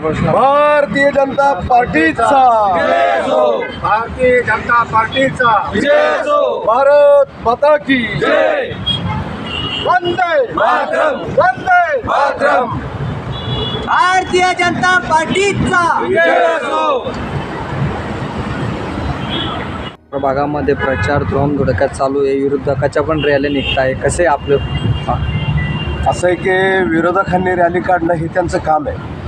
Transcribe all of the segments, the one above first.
भारतीय जनता पार्टीचा. भारतीय जनता पार्टीचा. भारत माता की. वंदे. वंदे. भारतीय जनता पार्टीचा. भागामध्ये प्रचार धोम धुडक्यात चालू आहे. विरोधकाच्या पण रॅली निघत आहे. कसे आपलं असं आहे की विरोधकांनी रॅली काढणं हे त्यांचं काम आहे.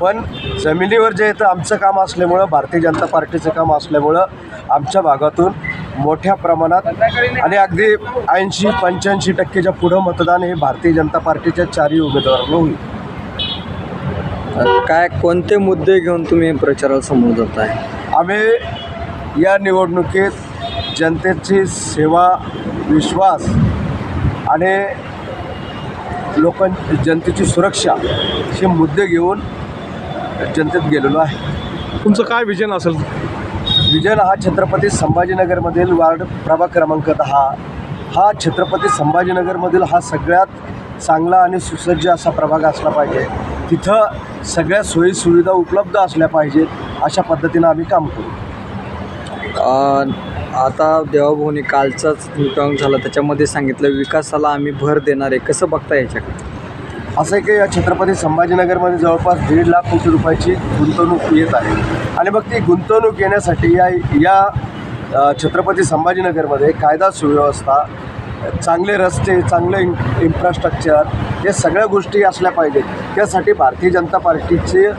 पण जमिनीवर जे येतं आमचं काम असल्यामुळं भारतीय जनता पार्टीचं काम असल्यामुळं आमच्या भागातून मोठ्या प्रमाणात आणि अगदी ऐंशी पंच्याऐंशी टक्केच्या पुढं मतदान हे भारतीय जनता पार्टीच्या चारही उमेदवारांना होईल. काय कोणते मुद्दे घेऊन तुम्ही प्रचाराला समोर जात आहे आम्ही या निवडणुकीत जनतेची सेवा विश्वास आणि लोकां जनतेची सुरक्षा हे मुद्दे घेऊन जनतेत गेलेलो आहे. तुमचं काय विजन असेल? विजय हा छत्रपती संभाजीनगरमधील वार्ड प्रभाग क्रमांक दहा. हा छत्रपती संभाजीनगरमधील हा सगळ्यात चांगला आणि सुसज्ज असा प्रभाग असला पाहिजे. तिथं सगळ्या सोयीसुविधा उपलब्ध असल्या पाहिजेत अशा पद्धतीनं आम्ही काम करू. अ, आता देवाभूनी कालचाच निकाल झाला. त्याच्यामध्ये सांगितलं विकासाला आम्ही भर देणार आहे. कसं बघता याच्याकडे? असं आहे की या छत्रपती संभाजीनगरमध्ये जवळपास दीड लाख कोटी रुपयाची गुंतवणूक येत आहे. आणि मग ती गुंतवणूक येण्यासाठी या या छत्रपती संभाजीनगरमध्ये कायदा सुव्यवस्था चांगले रस्ते चांगलं इन इन्फ्रास्ट्रक्चर हे सगळ्या गोष्टी असल्या पाहिजेत. त्यासाठी भारतीय जनता पार्टीचे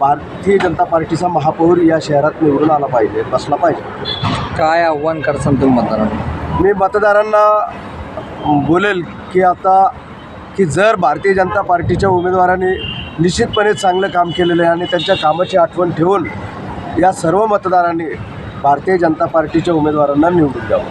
भारतीय जनता पार्टीचा महापौर या शहरात निवडून आला पाहिजे बसला पाहिजे. काय आव्हान करसान तुम्ही मतदारांना? मी मतदारांना बोलेल की आता की जर भारतीय जनता पार्टीच्या उमेदवारांनी निश्चितपणे चांगलं काम केलेलं आहे आणि त्यांच्या कामाची आठवण ठेवून या सर्व मतदारांनी भारतीय जनता पार्टीच्या उमेदवारांना निवडून द्यावं.